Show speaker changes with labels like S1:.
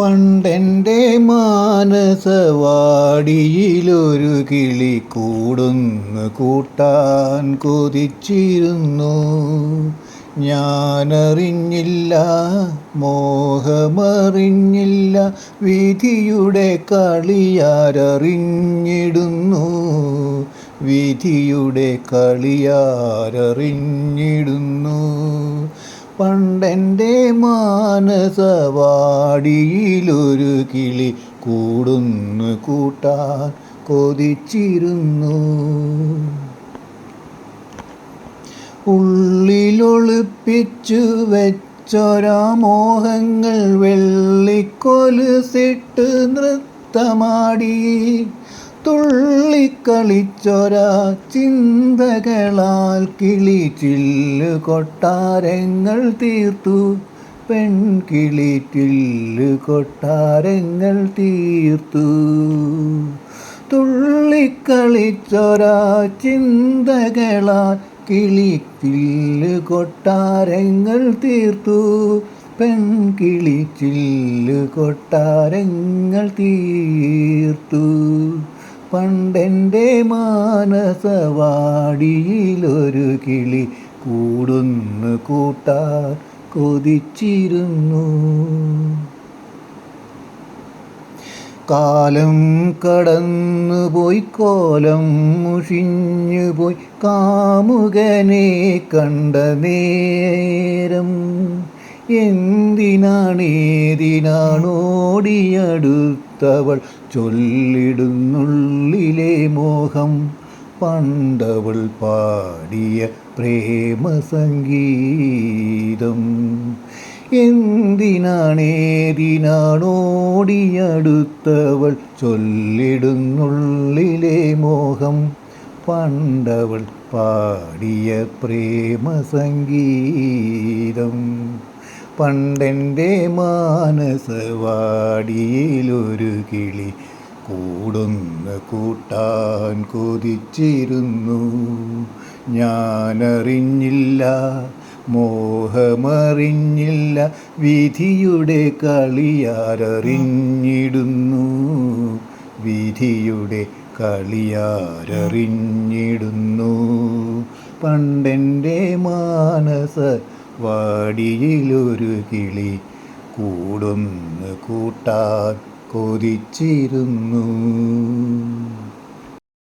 S1: പണ്ടെന്റെ മാനസവാടിയിലൊരു കിളി കൂടുന്നു കൂട്ടാൻ കൊതിച്ചിരുന്നു. ഞാനറിഞ്ഞില്ല മോഹമറിഞ്ഞില്ല വിധിയുടെ കളിയാരറിഞ്ഞിടുന്നു. വിധിയുടെ കളിയാരറിഞ്ഞിടുന്നു. പണ്ടെന്റെ മാനസവാടിയിലൊരു കിളി കൂടുന്നു കൂട്ടാൻ കൊതിച്ചിരുന്നു. ഉള്ളിലൊളിപ്പിച്ചു വെച്ചൊരാ മോഹങ്ങൾ വെള്ളിക്കൊലുസിട്ട് നൃത്തമാടി. തുള്ളിക്കളിച്ചൊരാ ചിന്തകളാൽ കിളി ചില്ലു കൊട്ടാരങ്ങൾ തീർത്തു. പെൺകിളി ചില്ലു കൊട്ടാരങ്ങൾ തീർത്തു. തുള്ളിക്കളിച്ചൊരാ ചിന്തകളാൽ കിളി ചില്ല് കൊട്ടാരങ്ങൾ തീർത്തു. പെൺകിളി ചില്ല് കൊട്ടാരങ്ങൾ തീർത്തു. പണ്ടെന്റെ മാനസവാടിയിലൊരു കിളി കൂടുന്നു കൂട്ടാൻ കൊതിച്ചിരുന്നു. കാലം കടന്നു പോയി കോലം മുഷിഞ്ഞു പോയി കാമുകനെ കണ്ട നേരം എന്തിനാണേതിനാണോടിയടുത്തവൾ? ചൊല്ലിടുന്നുള്ളിലെ മോഹം പണ്ടവൾ പാടിയ പ്രേമസംഗീതം. എന്തിനാണേതിനാണോടിയടുത്തവൾ? ചൊല്ലിടുന്നുള്ളിലെ മോഹം പണ്ടവൾ പാടിയ പ്രേമസംഗീതം. പണ്ടെന്റെ മാനസവാടിയിലൊരു കിളി കൂടുന്ന കൂട്ടാൻ കൊതിച്ചിരുന്നു. ഞാനറിഞ്ഞില്ല മോഹമറിഞ്ഞില്ല വിധിയുടെ കളിയാരറിഞ്ഞിടുന്നു. വിധിയുടെ കളിയാരറിഞ്ഞിടുന്നു. പണ്ടെന്റെ മാനസ വാടിയിലൊരു കിളി കൂടും കൂട്ടാൻ കൊതിച്ചിരുന്നു.